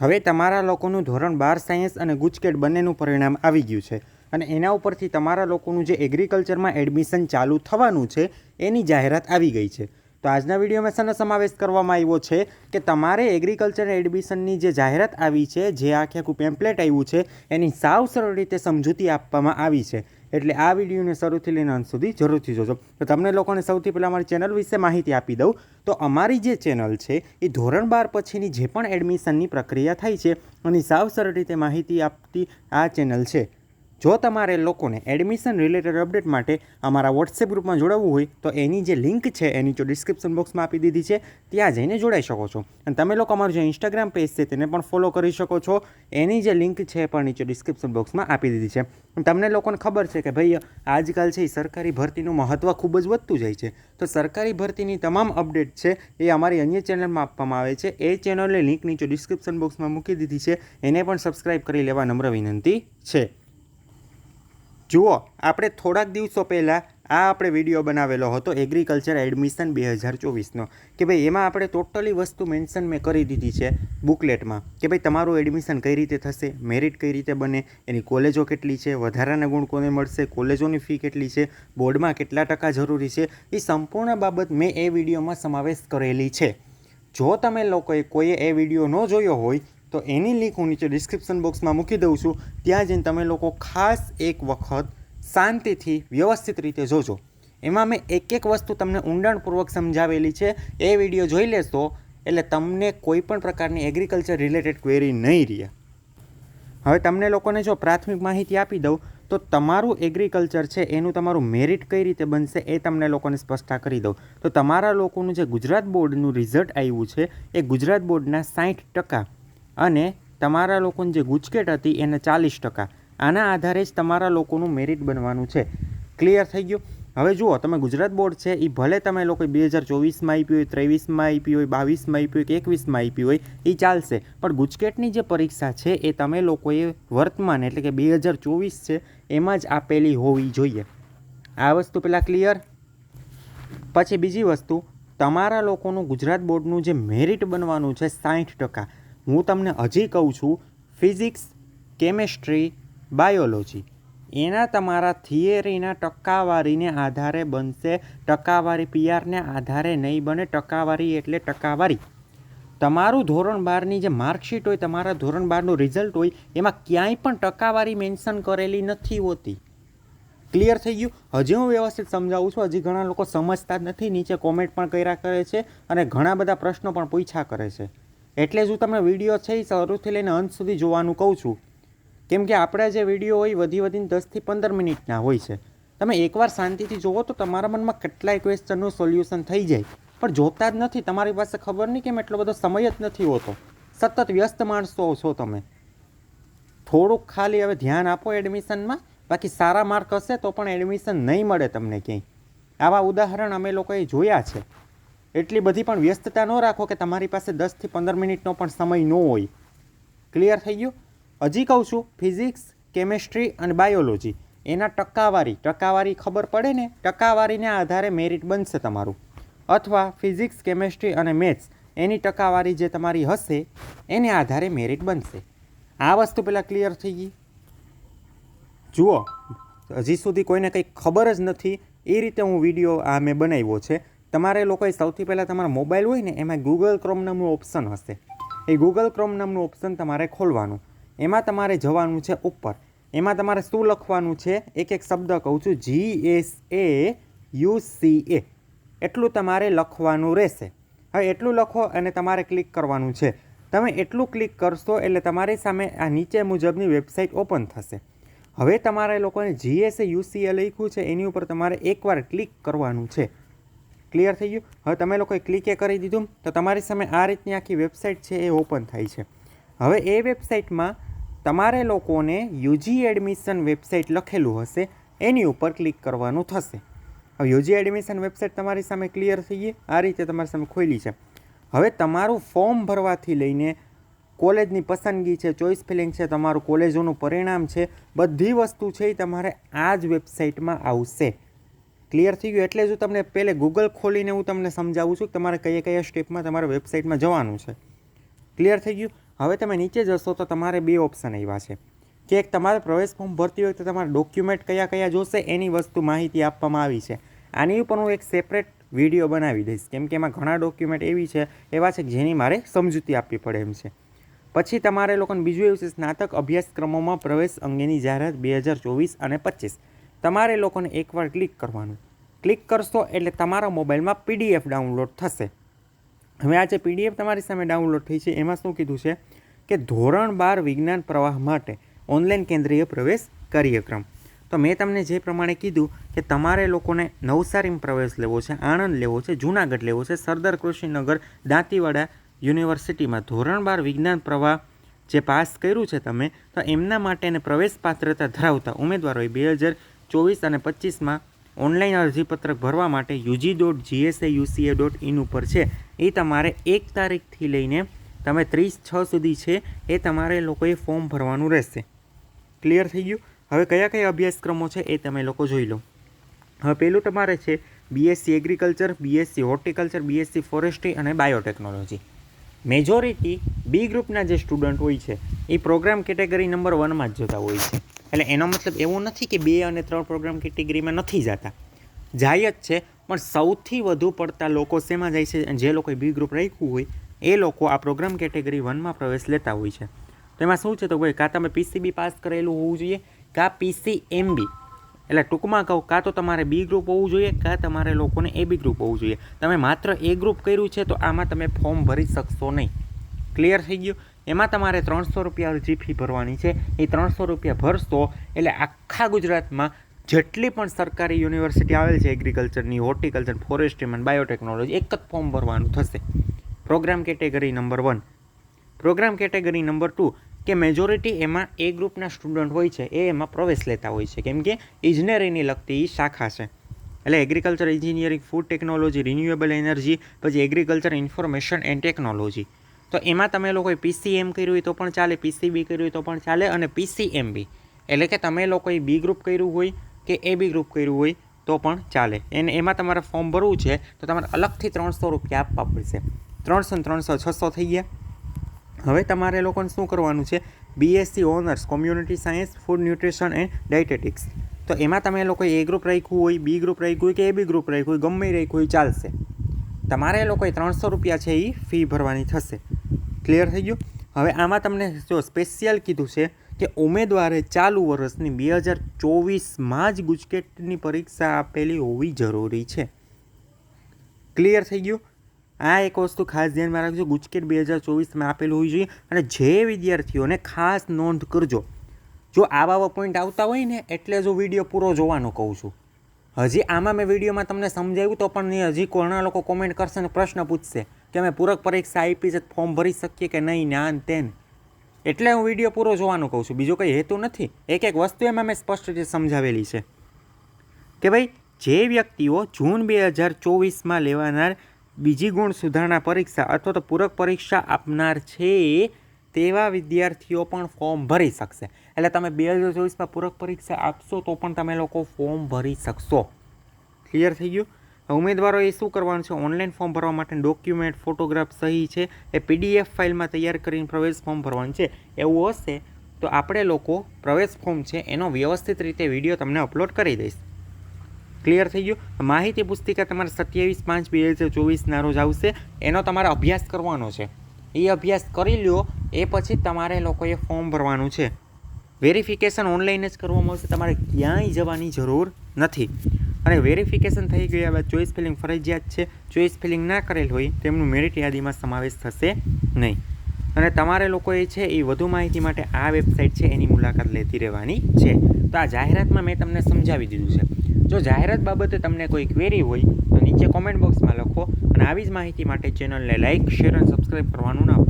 હવે તમારા લોકોનું ધોરણ બાર સાયન્સ અને ગુજકેટ બંનેનું પરિણામ આવી ગયું છે અને એના ઉપરથી તમારા લોકોનું જે એગ્રીકલ્ચરમાં એડમિશન ચાલુ થવાનું છે, એની જાહેરાત આવી ગઈ છે. તો આજના વિડીયોમાં શાનો સમાવેશ કરવામાં આવ્યો છે કે તમારે એગ્રીકલ્ચર એડમિશનની જે જાહેરાત આવી છે, જે આખે આખું પેમ્પલેટ આવ્યું છે, એની સાવ સરળ રીતે સમજૂતી આપવામાં આવી છે. એટલે આ વિડીયોને શરૂથી લઈને અંત સુધી જરૂરથી જોજો. તો તમને લોકોને સૌથી પહેલાં અમારી ચેનલ વિશે માહિતી આપી દઉં. તો અમારી જે ચેનલ છે, એ ધોરણ બાર પછીની જે પણ એડમિશનની પ્રક્રિયા થાય છે, એની સાવ સરળ રીતે માહિતી આપતી આ ચેનલ છે. જો તમારે લોકોને એડમિશન રિલેટેડ અપડેટ માટે અમારા વોટ્સએપ ગ્રુપમાં જોડાવવું હોય, તો એની જે લિંક છે, એની જો ડિસ્ક્રિપ્શન બોક્સમાં આપી દીધી છે. ત્યાં જઈને જોડાઈ શકો છો. અને તમે લોકો અમારું જે ઇન્સ્ટાગ્રામ પેજ છે, તેને પણ ફોલો કરી શકો છો. એની જે લિંક છે પણ નીચે ડિસ્ક્રિપ્શન બોક્સમાં આપી દીધી છે. તમને લોકોને ખબર છે કે ભાઈ, આજકાલ છે, એ સરકારી ભરતીનું મહત્ત્વ ખૂબ જ વધતું જાય છે. તો સરકારી ભરતીની તમામ અપડેટ છે, એ અમારી અન્ય ચેનલમાં આપવામાં આવે છે. એ ચેનલની લિંક નીચે ડિસ્ક્રિપ્શન બોક્સમાં મૂકી દીધી છે. એને પણ સબસ્ક્રાઈબ કરી લેવા નમ્ર વિનંતી છે. જુઓ, આપણે થોડાક દિવસો પહેલાં આ આપણે વીડિયો બનાવેલો હતો એગ્રીકલ્ચર એડમિશન બે હજાર ચોવીસનો, કે ભાઈ એમાં આપણે ટોટલી વસ્તુ મેન્શન મેં કરી દીધી છે બુકલેટમાં કે ભાઈ તમારું એડમિશન કઈ રીતે થશે મેરિટ કઈ રીતે બને, એની કોલેજો કેટલી છે, વધારાના ગુણ કોને મળશે કોલેજોની ફી કેટલી છે બોર્ડમાં કેટલા ટકા જરૂરી છે, એ સંપૂર્ણ બાબત મેં એ વિડીયોમાં સમાવેશ કરેલી છે. જો તમે લોકોએ કોઈએ એ વીડિયો ન જોયો હોય તો એની લિંક હું નીચે ડિસ્ક્રિપ્શન બોક્સમાં મૂકી દઉં છું. ત્યાં જઈને તમે લોકો ખાસ એક વખત શાંતિથી વ્યવસ્થિત રીતે જોજો. એમાં મેં એક એક વસ્તુ તમને ઊંડાણપૂર્વક સમજાવેલી છે. એ વીડિયો જોઈ લેશો, એટલે તમને કોઈ પણ પ્રકારની એગ્રીકલ્ચર રિલેટેડ ક્વેરી નહીં રહે. હવે તમને લોકોને જો પ્રાથમિક માહિતી આપી દઉં, તો તમારું એગ્રીકલ્ચર છે, એનું તમારું મેરિટ કઈ રીતે બનશે એ તમને લોકોને સ્પષ્ટતા કરી દઉં. તો તમારા લોકોનું જે ગુજરાત બોર્ડનું રિઝલ્ટ આવ્યું છે, એ ગુજરાત બોર્ડના સાઠ ટકા અને તમારા લોકોની જે ગુજકેટ હતી એને ચાલીસ ટકા. આના આધારે જ તમારા લોકોનું મેરિટ બનવાનું છે. ક્લિયર થઈ ગયું? હવે જુઓ, તમે ગુજરાત બોર્ડ છે એ ભલે તમે લોકો બે હજાર ચોવીસમાં આપી હોય, ત્રેવીસમાં આપી હોય, બાવીસમાં આપી હોય કે એકવીસમાં આપી હોય એ ચાલશે. પણ ગુજકેટની જે પરીક્ષા છે, એ તમે લોકોએ વર્તમાન એટલે કે બે હજાર ચોવીસ છે, એમાં જ આપેલી હોવી જોઈએ. આ વસ્તુ પહેલાં ક્લિયર પછી બીજી વસ્તુ, તમારા લોકોનું ગુજરાત બોર્ડનું જે મેરિટ બનવાનું છે સાઠ ટકા. હું તમને હજી કહું છું, ફિઝિક્સ, કેમેસ્ટ્રી, બાયોલોજી. એના તમારા થિયરીના ટકાવારીને આધારે બનશે. ટકાવારી પીઆરને આધારે નહીં બને, ટકાવારી એટલે ટકાવારી. તમારું ધોરણ બારની જે માર્કશીટ હોય, તમારા ધોરણ બારનું રિઝલ્ટ હોય, એમાં ક્યાંય પણ ટકાવારી મેન્શન કરેલી નથી હોતી. ક્લિયર થઈ ગયું? હજી હું વ્યવસ્થિત સમજાવું છું. હજી ઘણા લોકો સમજતા જ નથી. નીચે કોમેન્ટ પણ કર્યા કરે છે અને ઘણા બધા પ્રશ્નો પણ પૂછ્યા કરે છે. એટલે જ હું તમને વીડિયો છે એ શરૂથી લઈને અંત સુધી જોવાનું કહું છું. કેમ કે આપણા જે વીડિયો હોય વધી વધીને દસથી પંદર મિનિટના હોય છે. તમે એકવાર શાંતિથી જુઓ તો તમારા મનમાં કેટલાય ક્વેશ્ચનનું સોલ્યુશન થઈ જાય. પણ જોતા જ નથી, તમારી પાસે ખબર નહીં કેમ એટલો બધો સમય જ નથી હોતો. સતત વ્યસ્ત માણસો છો તમે. થોડુંક ખાલી હવે ધ્યાન આપો એડમિશનમાં, બાકી સારા માર્ક હશે તો પણ એડમિશન નહીં મળે તમને ક્યાંય. આવા ઉદાહરણ અમે લોકોએ જોયા છે. એટલી બધી પણ વ્યસ્તતા ન રાખો કે તમારી પાસે દસથી પંદર મિનિટનો પણ સમય ન હોય. ક્લિયર થઈ ગયું? હજી કહું છું, ફિઝિક્સ, કેમેસ્ટ્રી અને બાયોલોજી, એના ટકાવારી. ટકાવારી ખબર પડે ને? ટકાવારીને આધારે મેરિટ બનશે તમારું. અથવા ફિઝિક્સ, કેમેસ્ટ્રી અને મેથ્સ, એની ટકાવારી જે તમારી હશે, એને આધારે મેરિટ બનશે. આ વસ્તુ પહેલાં ક્લિયર થઈ ગઈ? જુઓ, હજી સુધી કોઈને કંઈ ખબર જ નથી. એ રીતે હું વીડિયો આ મેં બનાવ્યો છે. તમારે લોકોએ સૌથી પહેલાં તમારા મોબાઈલ હોય ને, એમાં ગૂગલ ક્રોમ નામનું ઓપ્શન હશે. એ ગૂગલ ક્રોમ નામનું ઓપ્શન તમારે ખોલવાનું. એમાં તમારે જવાનું છે ઉપર. એમાં તમારે શું લખવાનું છે? એક એક શબ્દ કહું છું. G S A U C A એટલું તમારે લખવાનું રહેશે. હવે એટલું લખો અને તમારે ક્લિક કરવાનું છે. તમે એટલું ક્લિક કરશો એટલે તમારી સામે આ નીચે મુજબની વેબસાઇટ ઓપન થશે. હવે તમારે લોકોને જીએસએ યુસીએ લખ્યું છે. એની ઉપર તમારે એકવાર ક્લિક કરવાનું છે. ક્લિયર થઈ ગયું? હવે તમે લોકોએ ક્લિકે કરી દીધું. તો તમારી સામે આ રીતની આખી વેબસાઇટ છે એ ઓપન થાય છે. હવે એ વેબસાઇટમાં તમારે લોકોને યુજી એડમિશન વેબસાઇટ લખેલું હશે. એની ઉપર ક્લિક કરવાનું થશે. હવે યુજી એડમિશન વેબસાઇટ તમારી સામે ક્લિયર થઈ ગઈ. આ રીતે તમારી સામે ખોલી છે. હવે તમારું ફોર્મ ભરવાથી લઈને કોલેજની પસંદગી છે ચોઇસ ફિલિંગ છે, તમારું કોલેજોનું પરિણામ છે, બધી વસ્તુ છે એ તમારે આ જ વેબસાઇટમાં આવશે. ક્લિયર થઈ ગયું એટલે જ હું તમને પહેલે ગૂગલ ખોલીને હું તમને સમજાવું છું કે તમારે કયા કયા સ્ટેપમાં તમારે વેબસાઇટમાં જવાનું છે. ક્લિયર થઈ ગયું? હવે તમે નીચે જશો તો તમારે બે ઓપ્શન આવ્યા છે. કે એક તમારે પ્રવેશ ફોર્મ ભરતી વખતે તમારે ડોક્યુમેન્ટ કયા કયા જોશે એની વસ્તુ માહિતી આપવામાં આવી છે. આની ઉપર હું એક સેપરેટ વીડિયો બનાવી દઈશ. કેમ કે એમાં ઘણા ડોક્યુમેન્ટ એવી છે, એવા છે કે જેની મારે સમજૂતી આપવી પડે એમ છે. પછી તમારે લોકોને બીજું એવું છે, સ્નાતક અભ્યાસક્રમોમાં પ્રવેશ અંગેની જાહેરાત બે હજાર ચોવીસ અને પચીસ. તમારે લોકોને એકવાર ક્લિક કરવાનું. ક્લિક કરશો એટલે તમારા મોબાઈલમાં પીડીએફ ડાઉનલોડ થશે. હવે આ જે પીડીએફ તમારી સામે ડાઉનલોડ થઈ છે, એમાં શું કીધું છે કે ધોરણ બાર વિજ્ઞાન પ્રવાહ માટે ઓનલાઈન કેન્દ્રીય પ્રવેશ કાર્યક્રમ. તો મેં તમને જે પ્રમાણે કીધું કે તમારે લોકોને નવસારીમાં પ્રવેશ લેવો છે, આણંદ લેવો છે, જુનાગઢ લેવો છે, સરદાર કૃષિનગર, દાંતીવાડા યુનિવર્સિટીમાં ધોરણ બાર વિજ્ઞાન પ્રવાહ જે પાસ કર્યું છે તમે, તો એમના માટેને પ્રવેશ પાત્રતા ધરાવતા ઉમેદવારોએ બે હજાર ચોવીસ અને પચીસમાં ઓનલાઈન અરજીપત્રક ભરવા માટે UG dot GSA UCA dot in ઉપર છે. એ તમારે એક તારીખથી લઈને તમે ત્રીસ છ સુધી છે એ તમારે લોકોએ ફોર્મ ભરવાનું રહેશે. ક્લિયર થઈ ગયું? હવે કયા કયા અભ્યાસક્રમો છે એ તમે લોકો જોઈ લો. હવે પહેલું તમારે છે BSc agriculture BSc horticulture BSc forestry અને બાયોટેકનોલોજી મેજોરિટી બી ગ્રુપના જે સ્ટુડન્ટ હોય છે, એ પ્રોગ્રામ કેટેગરી નંબર વનમાં જ જતા હોય છે. એટલે એનો મતલબ એવો નથી કે બે અને ત્રણ પ્રોગ્રામ કેટેગરીમાં નથી જતા. જાય જ છે, પણ સૌથી વધુ પડતા લોકો શેમાં જાય છે? જે લોકોએ બી ગ્રુપ રાખ્યું હોય, એ લોકો આ પ્રોગ્રામ કેટેગરી વનમાં પ્રવેશ લેતા હોય છે. તો એમાં શું છે? તો ભાઈ, કાં તમે પીસીબી પાસ કરેલું હોવું જોઈએ, કાં પીસી એમબી એટલે ટૂંકમાં કહું, કાં તો તમારે બી ગ્રુપ હોવું જોઈએ, કાં તમારે લોકોને એ બી ગ્રુપ હોવું જોઈએ. તમે માત્ર એ ગ્રુપ કર્યું છે, તો આમાં તમે ફોર્મ ભરી શકશો નહીં. ક્લિયર થઈ ગયું? એમાં તમારે ત્રણસો રૂપિયા અરજી ફી ભરવાની છે. એ ત્રણસો રૂપિયા ભરશો એટલે આખા ગુજરાતમાં જેટલી પણ સરકારી યુનિવર્સિટી આવેલ છે એગ્રીકલ્ચરની હોર્ટિકલ્ચર ફોરેસ્ટ્રી અને બાયોટેકનોલોજી એક જ ફોર્મ ભરવાનું થશે. Program category number one program category number two કે મેજોરિટી એમાં એ ગ્રુપના સ્ટુડન્ટ હોય છે, એ એમાં પ્રવેશ લેતા હોય છે. કેમ કે ઇજનેરીની લગતી શાખા છે. એટલે agriculture engineering food technology renewable energy પછી એગ્રીકલ્ચર ઇન્ફોર્મેશન એન્ડ ટેકનોલોજી તો એમાં તમે લોકોએ પીસીએમ કર્યું હોય તો પણ ચાલે પીસીબી કર્યું હોય તો પણ ચાલે અને પીસીએમબી એટલે કે તમે લોકોએ બી ગ્રુપ કર્યું હોય કે એ બી ગ્રુપ કર્યું હોય તો પણ ચાલે. એને એમાં તમારે ફોર્મ ભરવું છે તો તમારે અલગથી ત્રણસો રૂપિયા આપવા પડશે. ત્રણસો ને ત્રણસો, છસો થઈ ગયા. હવે તમારે લોકોને શું કરવાનું છે? BSc honours community science food nutrition and dietetics તો એમાં તમે લોકોએ એ ગ્રુપ રાખ્યું હોય બી ગ્રુપ રાખ્યું હોય કે એ બી ગ્રુપ રાખ્યું હોય, ગમે રાખ્યું હોય, ચાલશે. તમારે લોકોએ ત્રણસો રૂપિયા છે એ ફી ભરવાની થશે. ક્લિયર થઈ ગયું? હવે આમાં તમને જો સ્પેશિયલ કીધું છે કે ઉમેદવારે ચાલુ વર્ષની બે હજાર ચોવીસમાં જ ગુજકેટની પરીક્ષા આપેલી હોવી જરૂરી છે. ક્લિયર થઈ ગયું? આ એક વસ્તુ ખાસ ધ્યાનમાં રાખજો, ગુજકેટ બે હજાર ચોવીસમાં આપેલું હોવી જોઈએ અને જે વિદ્યાર્થીઓને ખાસ નોંધ કરજો. જો આવા પોઈન્ટ આવતા હોય ને, એટલે જો વીડિયો પૂરો જોવાનો કહું છું. હજી આમાં મેં વિડીયોમાં તમને સમજાવ્યું તો પણ હજી ઘણા લોકો કોમેન્ટ કરશે ને પ્રશ્ન પૂછશે. કે અમે પૂરક પરીક્ષા આપી છે ફોર્મ ભરી શકીએ કે નહીં, ના તેન એટલે હું વીડિયો પૂરો જોવાનું કહું છું. બીજો કંઈ હેતુ નથી. એક એક વસ્તુ એમાં મેં સ્પષ્ટ રીતે સમજાવેલી છે. કે ભાઈ, જે વ્યક્તિઓ જૂન બે હજાર ચોવીસમાં લેવાનાર બીજી ગુણ સુધારણા પરીક્ષા અથવા તો પૂરક પરીક્ષા આપનાર છે, તેવા વિદ્યાર્થીઓ પણ ફોર્મ ભરી શકશે. એટલે તમે બે હજાર ચોવીસમાં પૂરક પરીક્ષા આપશો તો પણ તમે લોકો ફોર્મ ભરી શકશો. ક્લિયર થઈ ગયું? ઉમેદવારોએ શું કરવાનું છે? ઓનલાઈન ફોર્મ ભરવા માટે ડોક્યુમેન્ટ, ફોટોગ્રાફ સહી છે. એ પીડીએફ ફાઇલમાં તૈયાર કરીને પ્રવેશ ફોર્મ ભરવાનું છે. એવું હશે તો આપણે લોકો પ્રવેશ ફોર્મ છે એનો વ્યવસ્થિત રીતે વીડિયો તમને અપલોડ કરી દઈશ. ક્લિયર થઈ ગયું? માહિતી પુસ્તિકા તમારે સત્યાવીસ પાંચ બે હજાર ચોવીસના રોજ આવશે. એનો તમારે અભ્યાસ કરવાનો છે. એ અભ્યાસ કરી લ્યો, એ પછી તમારે લોકોએ ફોર્મ ભરવાનું છે. વેરિફિકેશન ઓનલાઈન જ કરવામાં આવશે તમારે ક્યાંય જવાની જરૂર નથી. અને વેરિફિકેશન થઈ ગયા બાદ ચોઈસ ફિલિંગ ફરજિયાત છે. ચોઈસ ફિલિંગ ના કરેલ હોય તેમનું મેરિટ યાદીમાં સમાવેશ થશે નહીં. અને તમારે લોકોએ છે એ વધુ માહિતી માટે આ વેબસાઇટ છે એની મુલાકાત લેતી રહેવાની છે. તો આ જાહેરાતમાં મેં તમને સમજાવી દીધું છે. જો જાહેરાત બાબતે તમને કોઈ ક્વેરી હોય તો નીચે કોમેન્ટ બોક્સમાં લખો અને આવી જ માહિતી માટે ચેનલને લાઇક શેર અને સબસ્ક્રાઈબ કરવાનું ના.